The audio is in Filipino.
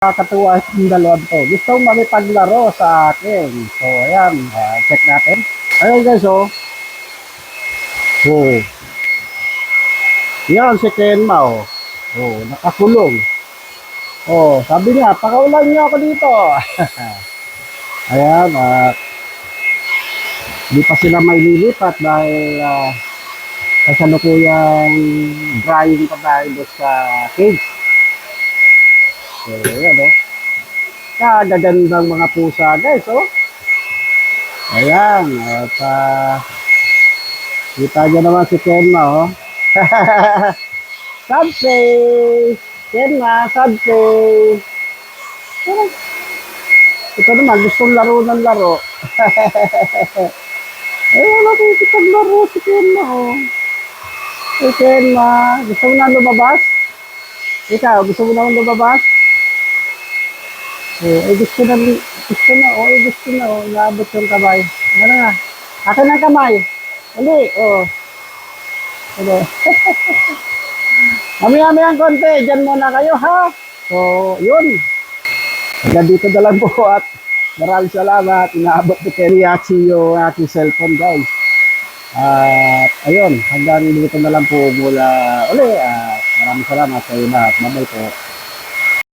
Nakakatuwa yung dalawang to. Gustong makipaglaro sa akin. So, ayan. ah, check natin. Ayun guys, oh. Oh. Yan, si Kenma, oh. Oh, nakakulong. Oh, sabi niya, pakaulan niyo ako dito. ayan, at hindi pa sila may lilipat dahil uh, kasalukuyang drying pa doon sa cage. So, ayan, oh. Kagagandang mga pusa, guys, oh. Ayan, at ah, kita niyo naman si Kenma, oh. Subspace! Kenma, subspace! Ayan. Ito naman, gustong laro ng laro. Ayun, nakikipaglaro si Kenma, oh. Si Kenma, gusto mo na lumabas? Ikaw, gusto mo na lumabas? Eh, eh gusto na, gusto na, oh, eh, gusto na, oh, naabot yung kamay. Ano nga? Akin ang kamay. Uli, oh. Uli. Mami-mami ang konti, dyan muna kayo, ha? So, yun. Hanggang dito na lang po at maraming salamat. Inaabot ni Keriachi yung aking cellphone, guys. At ayun, hanggang dito na lang po mula uli. At maraming salamat sa iba at mabay po.